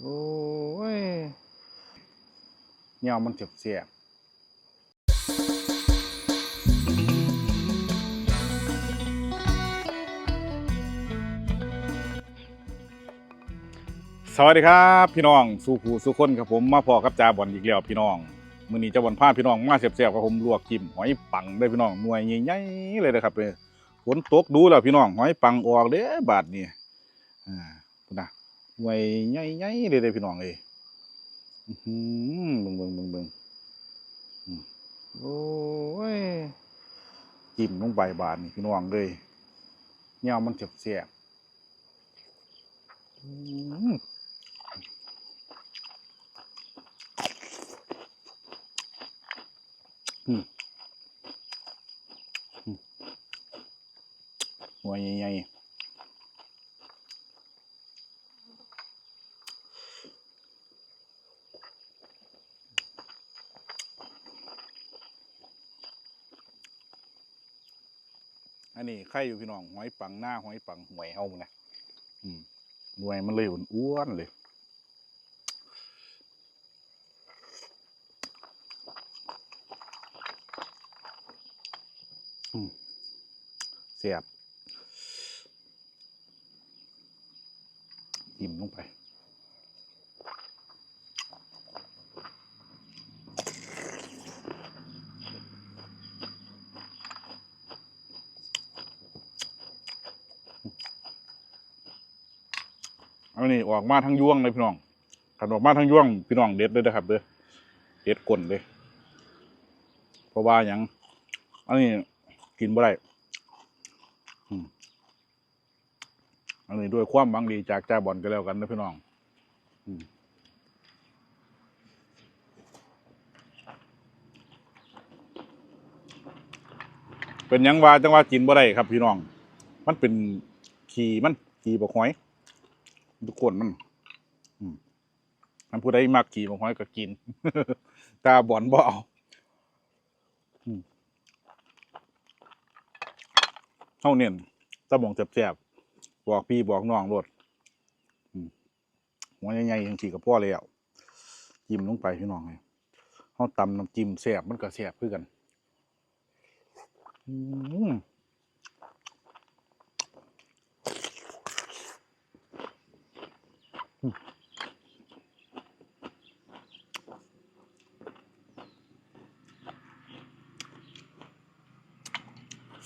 โอ้ยเนี่ยมันเจ็บเสียบสวัสดีครับ พี่น้องสู่ผู้สู่คนครับผมมาพอกับจ่าบอลอีกแล้วพี่น้องมื้อนี้จะบอลพาพี่น้องมาเสียบๆกับผมลวกจิ้มหอยปังได้พี่น้องหน่วยใหญ่ๆเลยนะครับเลยฝนตกดูแล้วพี่น้องหอยปังออกเด้อบาดนี้อ่านะ หน่วยใหญ่ๆเลยเด้อพี่น้องเอ้ยเบิ่งเบิ่งเบิ่งเบิ่งโอ้ยจิ้มลงไปบานี่พี่น้องเลยเนี่ยมันเจ็บเสียบอื้อหัวใหญ่ๆ อันนี้ไข่อยู่พี่น้องหอยปังหน้าหอยปังหวยเฮานะอืมหน่วยมันเลยอ้วนเลย อืมเสียบจิ้มลงไป อันนี้ออกมาทั้งยวงเลยพี่น้องขันออกมาทั้งยวงพี่น้องเด็ดเลยนะครับเด้อเด็ดก้นเลยเพราะว่าอย่างอันนี้กินบ่ได้อันนี้ด้วยความหวังดีจากจ้าบอลก็แล้วกันนะพี่น้องเป็นยังว่าจังว่ากินบ่ได้ครับพี่น้อง มันเป็นขี่มันขี่บกหอย ทุกคนมันอันผู้ใดมักขี่บกหอยก็กิน ตาบอลบ่เอาเฮาเน้นตะบองแซ่บๆบอกพี่บอกน้องโลดหัวใหญ่ๆจังซี่ก็พอแล้วจิ้มลงไปพี่น้องเลยเฮาตำน้ำจิ้มแซ่บมันก็แซ่บคือกัน อืม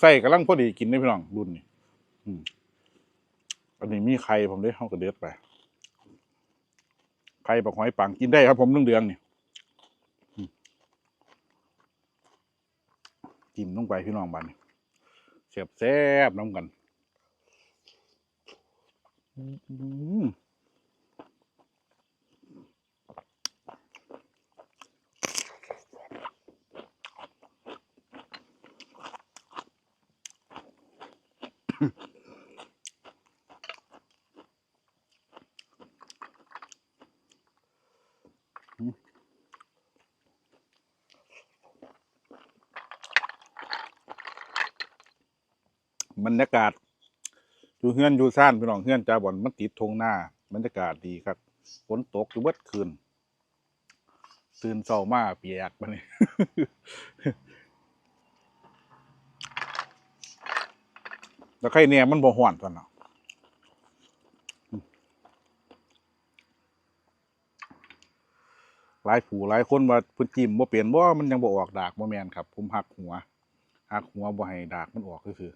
ส่กำลังพอดีกินได้พี่น้องรุ่นนี้อืมอันนี้มีไข่ผมได้เฮาก็เด็ดไปไข่บักหอยปังกินได้ครับผมเรื่องเดืองนี่อืมจิ้มลงไปพี่น้องบ้านนี่เสียบแซ่บน้ำกัน อืม บรรยากาศอยู่เฮือนอยู่ซ่านพี่น้องเฮือนจ้าบอลมันติดทงหน้าบรรยากาศดีครับฝนตกอยู่เบิดคืน ตื่นเช้ามาเปียกมาเนี่ยแล้วใครเนี่ยมันบ่ฮ้อนตอนเนาะหลายผู้หลายคนว่าเพิ่นจิ้มบ่เปลี่ยนบ่มันยังบ่ออกดากบ่แมนครับ ผมหักหัวหักหัวบ่ให้ดากมันออกคือ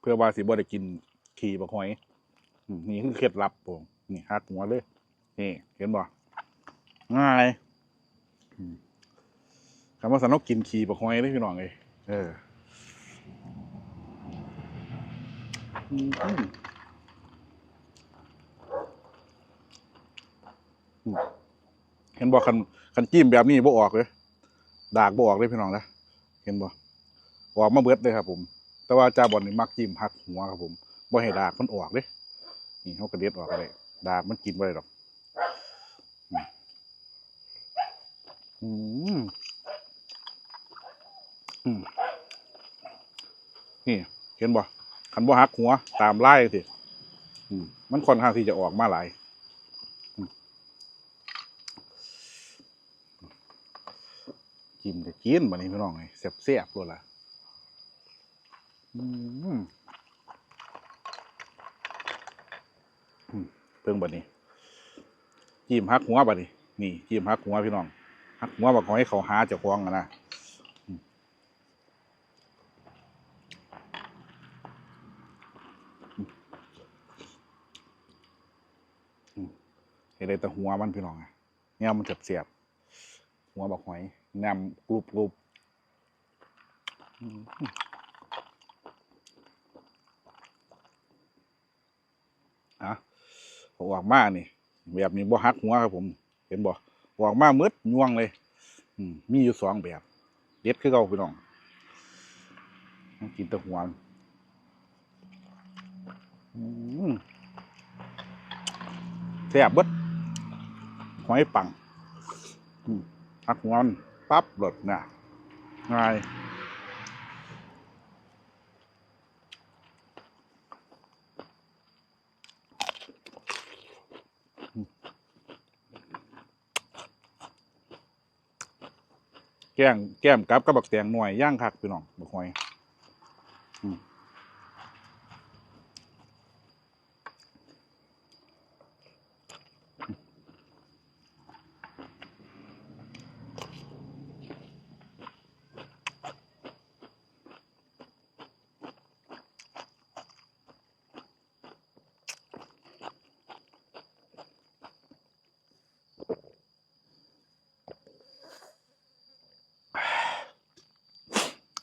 เพื่อว่าสิบ่ได้กินขี้บักหอยนี่คือเคล็ดลับผมนี่หักหัวเลย นี่ เห็นบ่ง่ายคำว่าสันนกกินขี่ปะคอยได้พี่น้องเลยเออเห็นบอกคันคันจิ้มแบบนี้บ่ออกเลยดากบ่ออกเลยพี่น้องนะ เห็นบ่ออกมาเบิดเลยครับผม แต่ว่าจ่าบอลนี่มักจิ้มหักหัวครับผมบ่ให้ดากมันออกเลยนี่เขากระเด็ดออกเลยดากมันกินบ่ได้หรอกอืมอืมนี่เห็นบ่คันบ่หักหัวตามไล่สิอืมมันค่อนข้างที่จะออกมาหลายอืม กินก็กินบัดนี้พี่น้องไงแซ่บๆโลดล่ะเพิ่งบัดนี้ จิ้มหักหัวบัดนี้ นี่จิ้มหักหัวพี่น้องหักหัวบักขอให้เขาหาเจ้าของอะนะเห็นได้แต่หัวมันพี่น้องเนี่ยมันเสียบหัวบักหอย แนมกรุบกรุบอะพอออกมานี่ แบบนี้บ่หักหัวครับผม เห็นบ่ออกมามืดย่วงเลยอืมมีอยู่สองแบบ เด็ดคือเก่าพี่น้องกินแต่หัวมันอืมแซ่บเบิดหอยปังอืมหักหัวมัน ปั๊บหลดน่ะง่ายแกล้งแก้มกับกระบอกแตงหน่วยย่างคักพี่น้องบักหอย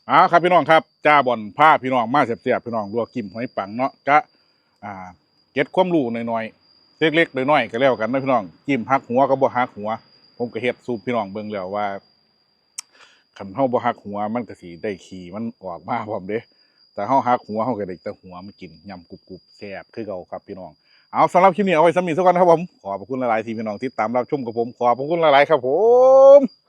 อ่าครับพี่น้องครับจ้าบอลผ้าพี่น้องมาเสียบๆพี่น้องลวกิมหอยปังเนาะกะอ่าเก็ดความรู้หน่อยๆเล็กๆน้อยๆก็แล้วกันนะพี่น้องจิ้มหักหัวก็บ่หักหัว ผมก็เฮ็ดสูตรพี่น้องเบิ่งแล้วว่าคันเฮาบ่หักหัวมันก็สิได้ขี้มันออกมาพร้อมเด้แต่เฮาหักหัวเฮาก็ได้แต่หัวมันกินยำกรุบๆแซ่บคือเก่าครับพี่น้องเอาสำหรับคลิปนี้เอาไว้สำหรับนี้สักก่อนครับผมขอบคุณหลายๆที่พี่น้องที่ตามรับชมกับผมขอบคุณหลายๆครับผม